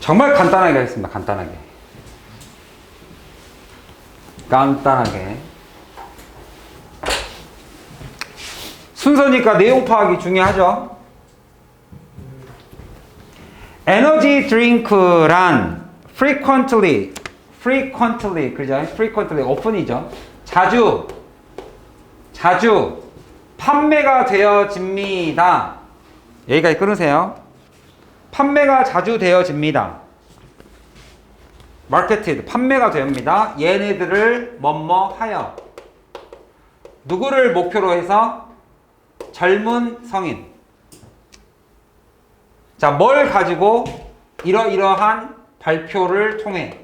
정말 간단하게 하겠습니다. 간단하게. 간단하게. 순서니까 내용 파악이 중요하죠. 에너지 드링크란 frequently, frequently, 그죠? frequently, often이죠. 자주, 자주 판매가 되어집니다. 여기까지 끊으세요. 판매가 자주 되어집니다. marketed, 판매가 됩니다. 얘네들을 뭐뭐 하여. 누구를 목표로 해서? 젊은 성인. 자, 뭘 가지고 이러이러한 발표를 통해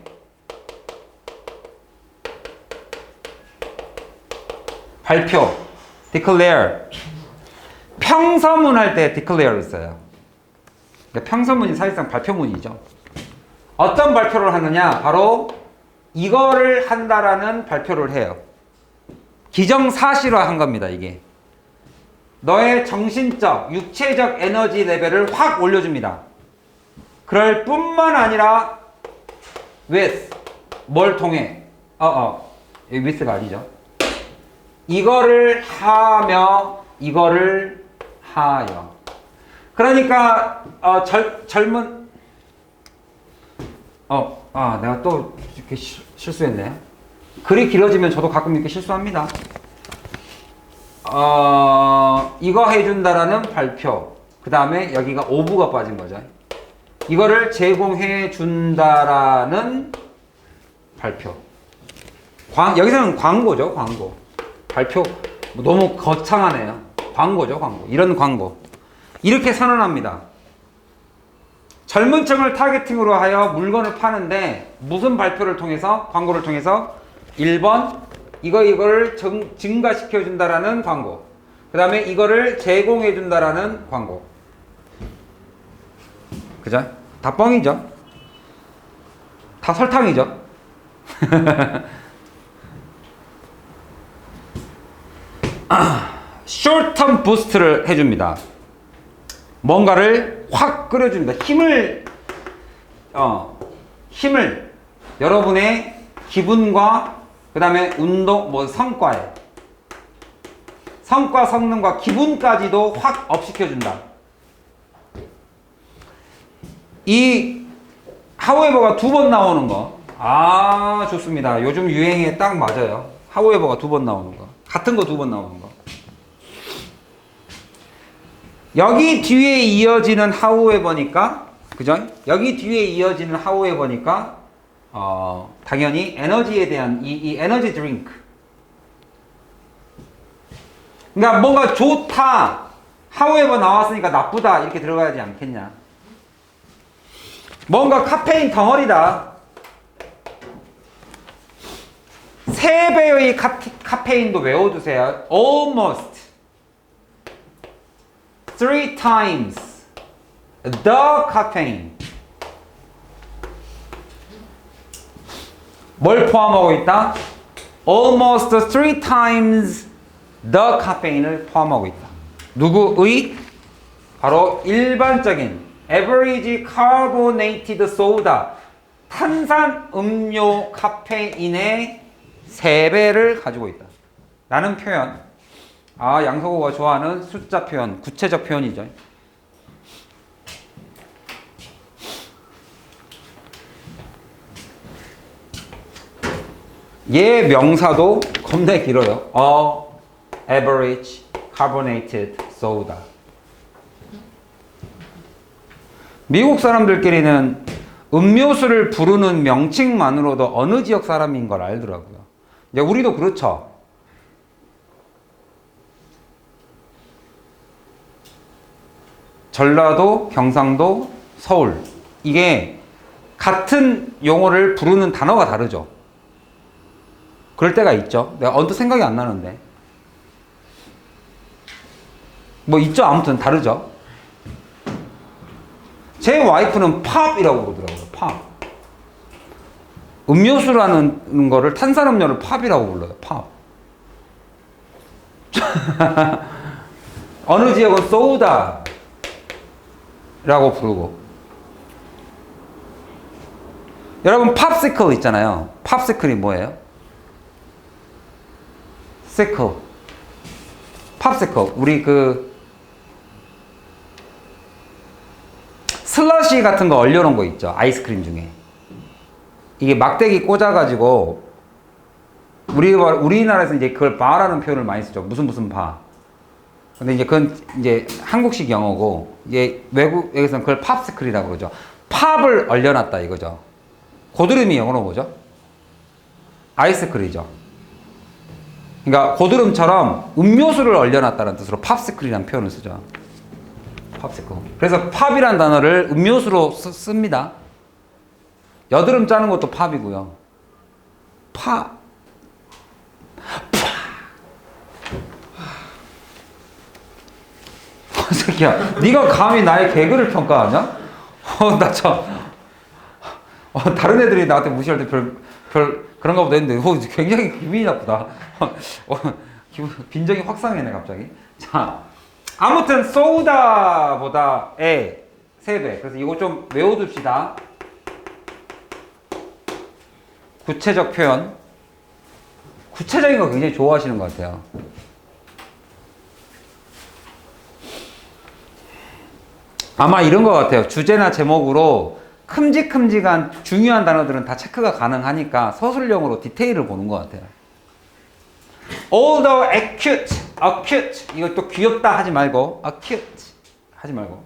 발표, declare. 평서문 할 때 declare 있어요. 그러니까 평서문이 사실상 발표문이죠. 어떤 발표를 하느냐? 바로 이거를 한다라는 발표를 해요. 기정사실화 한 겁니다, 이게. 너의 정신적, 육체적 에너지 레벨을 확 올려줍니다. 그럴 뿐만 아니라 with 뭘 통해? 어, 어. 이 with가 아니죠. 이거를 하며 이거를 하여. 그러니까 어, 젊, 젊은 어, 아, 내가 또 이렇게 실- 실수했네. 글이 길어지면 저도 가끔 이렇게 실수합니다. 어, 이거 해준다라는 발표. 그 다음에 여기가 오브가 빠진 거죠. 이거를 제공해 준다라는 발표. 광, 여기서는 광고죠, 광고. 발표. 뭐 너무 거창하네요. 광고죠, 광고. 이런 광고. 이렇게 선언합니다. 젊은 층을 타겟팅으로 하여 물건을 파는데 무슨 발표를 통해서 광고를 통해서 1번 이거 이거를 증, 증가시켜 준다라는 광고. 그다음에 이거를 제공해 준다라는 광고. 그죠? 다 뻥이죠. 다 설탕이죠. short-term 부스트를 해줍니다. 뭔가를 확 끌어줍니다. 힘을, 어, 힘을 여러분의 기분과 그 다음에 운동, 뭐 성과에 성과, 성능과 기분까지도 확 업시켜준다. 이 하우에버가 두 번 나오는 거. 아, 좋습니다. 요즘 유행에 딱 맞아요. 하우에버가 두 번 나오는 거. 같은 거 두 번 나오는 거. 여기 뒤에 이어지는 하우에버니까, 그죠? 여기 뒤에 이어지는 하우에버니까, 어, 당연히 에너지에 대한 이, 이 에너지 드링크. 그러니까 뭔가 좋다, 하우에버 나왔으니까 나쁘다 이렇게 들어가야지 않겠냐? 뭔가 카페인 덩어리다. 세 배의 카, 카페인도 외워두세요. Almost three times the caffeine. 뭘 포함하고 있다? Almost three times the caffeine을 포함하고 있다. 누구의? 바로 일반적인 average carbonated soda 탄산 음료 카페인의 3배를 가지고 있다. 라는 표현. 아, 양서구가 좋아하는 숫자 표현, 구체적 표현이죠. 얘 명사도 겁나 길어요. A average carbonated soda. 미국 사람들끼리는 음료수를 부르는 명칭만으로도 어느 지역 사람인 걸 알더라고요. 이제 우리도 그렇죠. 전라도, 경상도, 서울. 이게 같은 용어를 부르는 단어가 다르죠. 그럴 때가 있죠. 내가 언뜻 생각이 안 나는데. 뭐 있죠. 아무튼 다르죠. 제 와이프는 팝이라고 그러더라고요. 팝. 음료수라는 거를 탄산음료를 팝이라고 불러요. 팝. 어느 지역은 소다 라고 부르고 여러분 팝시클 있잖아요. 팝시클이 뭐예요? 시클. 팝시클. 우리 그 슬러시 같은 거 얼려놓은 거 있죠. 아이스크림 중에. 이게 막대기 꽂아가지고 우리 우리나라에서 이제 그걸 바라는 표현을 많이 쓰죠. 무슨 무슨 바. 근데 이제 그건 이제 한국식 영어고 이제 외국에서는 그걸 팝스클이라고 그러죠. 팝을 얼려놨다 이거죠. 고드름이 영어로 뭐죠? 아이스크림이죠. 그러니까 고드름처럼 음료수를 얼려놨다는 뜻으로 팝스클이라는 표현을 쓰죠. 팝스클. 그래서 팝이라는 단어를 음료수로 쓰, 씁니다. 여드름 짜는 것도 팝이고요. 팝. 이 새끼야, 네가 감히 나의 개그를 평가하냐? 어, 나 참. 어, 다른 애들이 나한테 무시할 때 별, 별, 그런가 보다 했는데, 어, 굉장히 기분이 나쁘다. 어, 기분, 빈정이 확 상해네, 갑자기. 자, 아무튼, 소다보다의 3배. 그래서 이거 좀 외워둡시다. 구체적 표현. 구체적인 거 굉장히 좋아하시는 것 같아요. 아마 이런 것 같아요. 주제나 제목으로 큼직큼직한 중요한 단어들은 다 체크가 가능하니까 서술형으로 디테일을 보는 것 같아요. Although acute, acute 이거 또 귀엽다 하지 말고 acute 하지 말고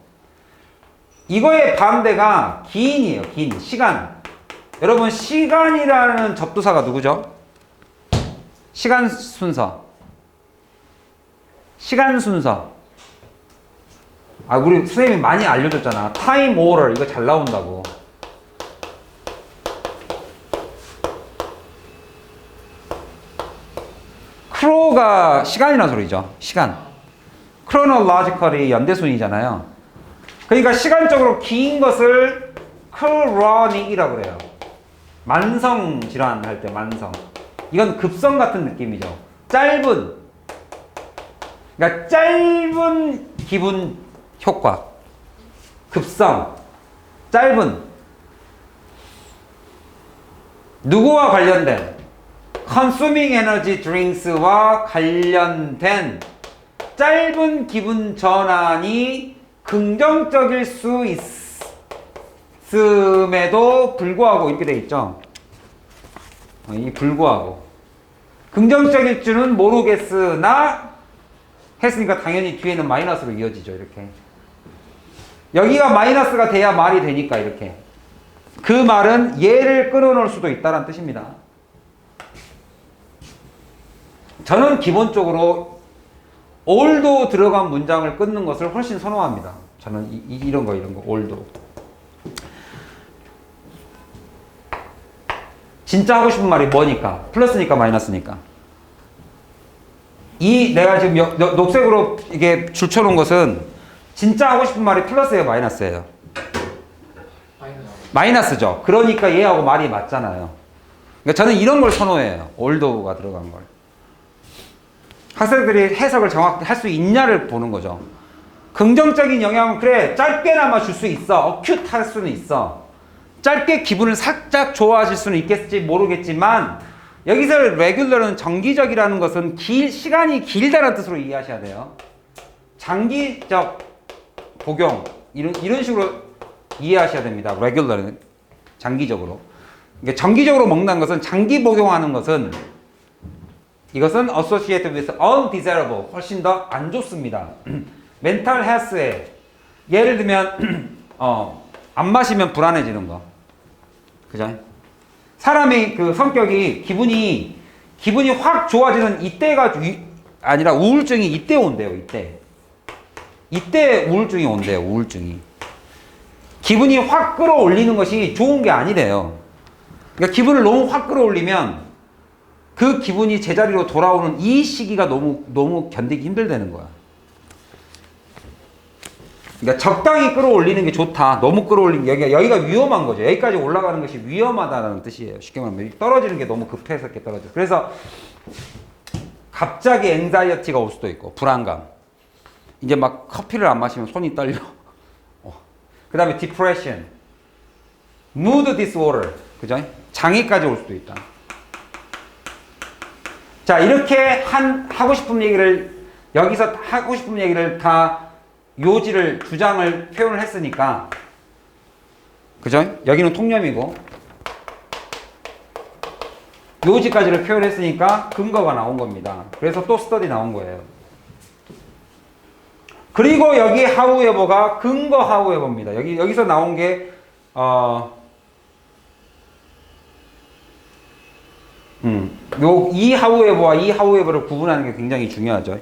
이거의 반대가 기인이에요. 기인 시간. 여러분 시간이라는 접두사가 누구죠? 시간 순서. 시간 순서. 아, 우리 선생님이 많이 알려줬잖아. 타임 오럴 이거 잘 나온다고. 크로가 시간이라는 소리죠. 시간. chronologically 연대순이잖아요. 그러니까 시간적으로 긴 것을 chronic이라고 그래요. 만성 질환 할 때 만성. 이건 급성 같은 느낌이죠. 짧은. 그러니까 짧은 기분 효과. 급성. 짧은. 누구와 관련된? consuming energy drinks와 관련된 짧은 기분 전환이 긍정적일 수 있음에도 불구하고 이렇게 돼 있죠. 어, 이 불구하고 긍정적일 줄은 모르겠으나 했으니까 당연히 뒤에는 마이너스로 이어지죠. 이렇게 여기가 마이너스가 돼야 말이 되니까 이렇게 그 말은 얘를 끊어놓을 수도 있다는 뜻입니다. 저는 기본적으로 올도 들어간 문장을 끊는 것을 훨씬 선호합니다. 저는 이, 런거 이런 거 올도. 진짜 하고 싶은 말이 뭐니까 플러스니까 마이너스니까. 이 내가 지금 녹색으로 이게 줄쳐놓은 것은 진짜 하고 싶은 말이 플러스예요, 마이너스예요. 마이너스죠. 그러니까 얘하고 말이 맞잖아요. 그러니까 저는 이런 걸 선호해요. 올도가 들어간 걸. 학생들이 해석을 정확히 할 수 있냐를 보는 거죠. 긍정적인 영향은 그래 짧게나마 줄 수 있어. 어큐트 할 수는 있어. 짧게 기분을 살짝 좋아하실 수는 있겠지 모르겠지만 여기서 레귤러는 정기적이라는 것은 길 시간이 길다는 뜻으로 이해하셔야 돼요. 장기적 복용 이런 이런 식으로 이해하셔야 됩니다. 레귤러는 장기적으로. 그러니까 정기적으로 먹는 것은 장기 복용하는 것은 이것은 associated with undesirable 훨씬 더 안 좋습니다. 멘탈 헬스에 예를 들면 어, 안 마시면 불안해지는 거. 그죠? 사람의 그 성격이 기분이 기분이 확 좋아지는 이때가 위, 아니라 우울증이 이때 온대요. 이때. 이때 우울증이 온대요. 우울증이. 기분이 확 끌어올리는 것이 좋은 게 아니래요. 그러니까 기분을 너무 확 끌어올리면 그 기분이 제자리로 돌아오는 이 시기가 너무 너무 견디기 힘들다는 거야. 그러니까 적당히 끌어올리는 게 좋다. 너무 끌어올리는 여기가 여기가 위험한 거죠. 여기까지 올라가는 것이 위험하다는 뜻이에요. 쉽게 말하면 떨어지는 게 너무 급해서 이렇게 떨어져. 그래서 갑자기 앵자이어티가 올 수도 있고 불안감. 이제 막 커피를 안 마시면 손이 떨려. 어. 그 다음에 디프레션. mood disorder. 그죠? 장애까지 올 수도 있다. 자, 이렇게 한, 하고 싶은 얘기를, 여기서 하고 싶은 얘기를 다 요지를, 주장을 표현을 했으니까, 그죠? 여기는 통념이고, 요지까지를 표현했으니까 근거가 나온 겁니다. 그래서 또 스터디 나온 거예요. 그리고 여기 하우에버가 근거 하우에버입니다. 여기, 여기서 나온 게, 어, 음, 요, 이 하우에버와 이 하우에버를 구분하는 게 굉장히 중요하죠.